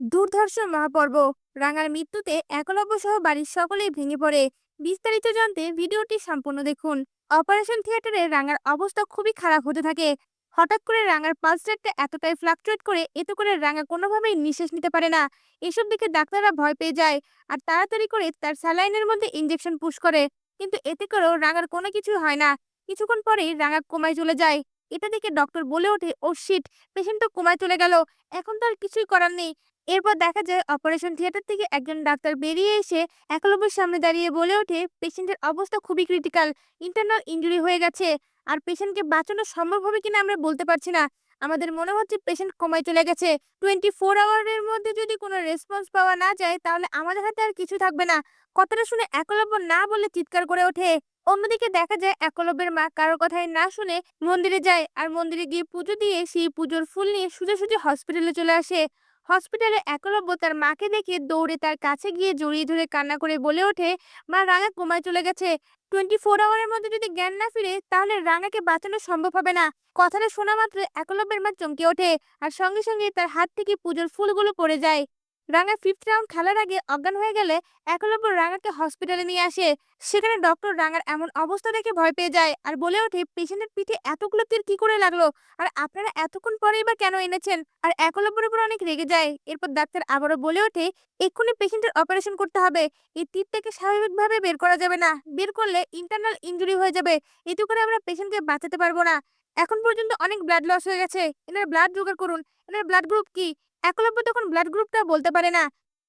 দুর্ধর্ষ মহাপর্ব। রাঙার মৃত্যুতে একলব্য সহ বাড়ির সকলেই ভেঙে পড়ে। বিস্তারিত জানতে ভিডিওটি সম্পূর্ণ দেখুন। অপারেশন থিয়েটারে রাঙার অবস্থা খুবই খারাপ হতে থাকে। হঠাৎ করে রাঙার পালস রেটটা এতটাই ফ্লাকচুয়েট করে, এতে করে রাঙা কোনোভাবেই নিঃশ্বাস নিতে পারে না। এসব দেখে ডাক্তাররা ভয় পেয়ে যায় আর তাড়াতাড়ি করে তার স্যালাইনের মধ্যে ইঞ্জেকশন পুশ করে। কিন্তু এতে করেও রাঙার কোনো কিছু হয় না। কিছুক্ষণ পরেই রাঙা কোমায় চলে যায়। এটা দেখে ডক্টর বলে ওঠে, ও শিট পেশেন্ট তো কোমায় চলে গেল, এখন তো আর কিছুই করার নেই। এরপর দেখা যায় অপারেশন থিয়েটার থেকে একজন ডাক্তার বেরিয়ে এসে একলব্যের সামনে দাঁড়িয়ে বলে ওঠে পেশেন্টের অবস্থা খুবই ক্রিটিক্যাল ইন্টারনাল ইনজুরি হয়ে গেছে, আর পেশেন্টকে বাঁচানো সম্ভব হবে কিনা আমরা বলতে পারছি না। আমাদের মনে হচ্ছে পেশেন্ট কমায় চলে গেছে। টোয়েন্টি ফোর আওয়ারের মধ্যে যদি কোনো রেসপন্স পাওয়া না যায়, তাহলে আমাদের হাতে আর কিছু থাকবে না। কথাটা শুনে একলব্য না বলে চিৎকার করে ওঠে। অন্যদিকে দেখা যায় একলব্যের মা কারোর কথাই না শুনে মন্দিরে যায় আর মন্দিরে গিয়ে পুজো দিয়ে সেই পুজোর ফুল নিয়ে সোজা সোজা হসপিটালে চলে আসে। হসপিটালে একলব্য তার মাকে দেখে দৌড়ে তার কাছে গিয়ে জড়িয়ে ধরে কান্না করে বলে ওঠে, মা, রাঙা কোমায় চলে গেছে। টোয়েন্টি ফোর আওয়ারের মধ্যে যদি জ্ঞান না ফিরে, তাহলে রাঙাকে বাঁচানো সম্ভব হবে না। কথাটা শোনা মাত্র একলব্যের মা চমকে ওঠে আর সঙ্গে সঙ্গে তার হাত থেকে পুজোর ফুলগুলো পড়ে যায়। রাঙা ফিফথ রাউন্ড খেলার আগে অজ্ঞান হয়ে গেলে একলব্য রাঙাকে হসপিটালে নিয়ে আসে। সেখানে ডক্টর রাঙার এমন অবস্থা দেখে ভয় পেয়ে যায় আর বলে ওঠে পেশেন্টের পিঠে এতগুলো তীর কি করে লাগল? আর আপনারা এতক্ষণ পরেই বা কেন এনেছেন? আর একলব্যের উপর অনেক রেগে যায়। এরপর ডাক্তার আবারও বলে ওঠে, এক্ষুনি পেশেন্টের অপারেশন করতে হবে। এই তীরটাকে স্বাভাবিকভাবে বের করা যাবে না। বের করলে ইন্টারনাল ইনজুরি হয়ে যাবে। এতে করে আমরা পেশেন্টকে বাঁচাতে পারব না। এখন পর্যন্ত অনেক ব্লাড লস হয়ে গেছে। এনার ব্লাড জোগাড় করুন। এনার ব্লাড গ্রুপ কি? একলব্য তখন ব্লাড গ্রুপটা বলতে পারে না।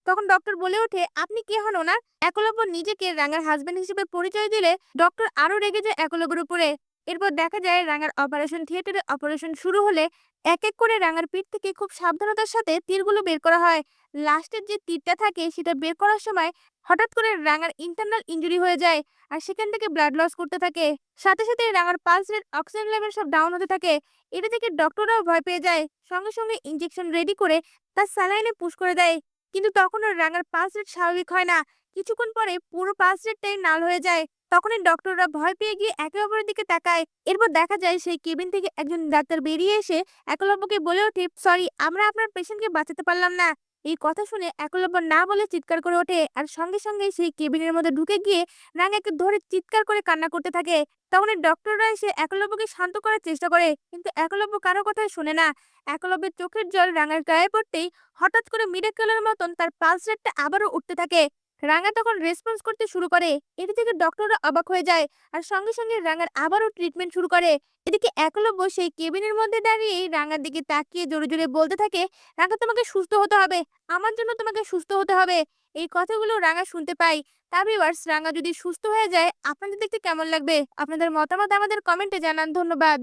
তখন ডক্টর বলে ওঠে, আপনি কে হন ওনার? একলব্য নিজেকে রাঙার হাজবেন্ড হিসেবে পরিচয় দিলে ডক্টর আরও রেগে যায় একলব্যের উপরে। এরপর দেখা যায় রাঙার অপারেশন থিয়েটারে অপারেশন শুরু হলে এক এক করে রাঙার পিঠ থেকে খুব সাবধানতার সাথে তীরগুলো বের করা হয়। লাস্টের যে তীরটা থাকে সেটা বের করার সময় হঠাৎ করে রাঙার ইন্টারনাল ইঞ্জুরি হয়ে যায় আর সেখান থেকে ব্লাড লস করতে থাকে। সাথে সাথে রাঙার পালস রেট অক্সিজেন লেভেল সব ডাউন হতে থাকে। এটা থেকে ডক্টররাও ভয় পেয়ে যায়। সঙ্গে সঙ্গে ইঞ্জেকশন রেডি করে তার স্যালাইনে পুশ করে দেয়। কিন্তু তখনও রাঙার পাঁচ রেট স্বাভাবিক হয় না। কিছুক্ষণ পরে পুরো পাঁচ রেটটাই নাল হয়ে যায়। তখনই ডক্টররা ভয় পেয়ে গিয়ে একে অপরের দিকে তাকায়। এরপর দেখা যায় সেই কেবিন থেকে একজন ডাক্তার বেরিয়ে এসে একলব্যকে বলে ওঠে, সরি, আমরা আপনার পেশেন্টকে বাঁচাতে পারলাম না। এই কথা শুনে একলব্য না বলে চিৎকার করে ওঠে। আর সঙ্গে সঙ্গে সেই কেবিনের মধ্যে ঢুকে গিয়ে রাঙাকে ধরে চিৎকার করে কান্না করতে থাকে। তখন ডক্টররা এসে একলব্যকে শান্ত করার চেষ্টা করে, কিন্তু একলব্য কারও কথাই শোনে না। একলব্যের চোখের জল রাঙার গায়ে পড়তেই হঠাৎ করে মিরাকেলের মতন তার পালস আবারও উঠতে থাকে। রাঙা তখন রেসপন্স করতে শুরু করে। এটি থেকে ডক্টররা অবাক হয়ে যায় আর সঙ্গে সঙ্গে রাঙার আবারও ট্রিটমেন্ট শুরু করে। এদিকে একলব্য সেই কেবিনের মধ্যে দাঁড়িয়ে রাঙার দিকে তাকিয়ে জোরে জোরে বলতে থাকে, রাঙা, তোমাকে সুস্থ হতে হবে। আমার জন্য তোমাকে সুস্থ হতে হবে। এই কথাগুলো রাঙা শুনতে পাই তা ভিউয়ার্স রাঙা যদি সুস্থ হয়ে যায়, আপনাদের দেখতে কেমন লাগবে? আপনাদের মতামত আমাদের কমেন্টে জানান। ধন্যবাদ।